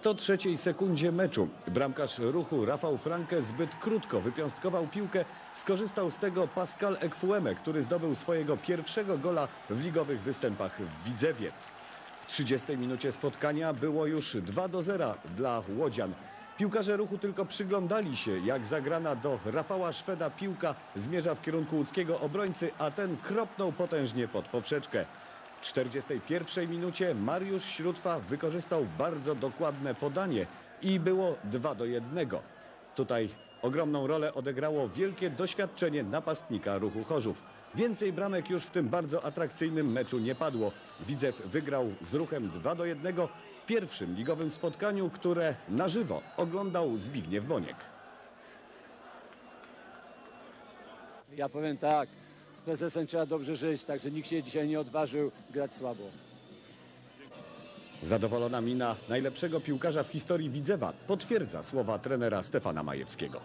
103 sekundzie meczu bramkarz ruchu Rafał Franke zbyt krótko wypiąstkował piłkę. Skorzystał z tego Pascal Ekfueme, który zdobył swojego pierwszego gola w ligowych występach w Widzewie. W 30 minucie spotkania było już 2 do 0 dla Łodzian. Piłkarze ruchu tylko przyglądali się, jak zagrana do Rafała Szweda piłka zmierza w kierunku łódzkiego obrońcy, a ten kropnął potężnie pod poprzeczkę. W 41 minucie Mariusz Śródwa wykorzystał bardzo dokładne podanie i było 2 do 1. Tutaj ogromną rolę odegrało wielkie doświadczenie napastnika ruchu Chorzów. Więcej bramek już w tym bardzo atrakcyjnym meczu nie padło. Widzew wygrał z ruchem 2 do 1 w pierwszym ligowym spotkaniu, które na żywo oglądał Zbigniew Boniek. Ja powiem tak, z PSS-em trzeba dobrze żyć, także nikt się dzisiaj nie odważył grać słabo. Zadowolona mina najlepszego piłkarza w historii Widzewa potwierdza słowa trenera Stefana Majewskiego.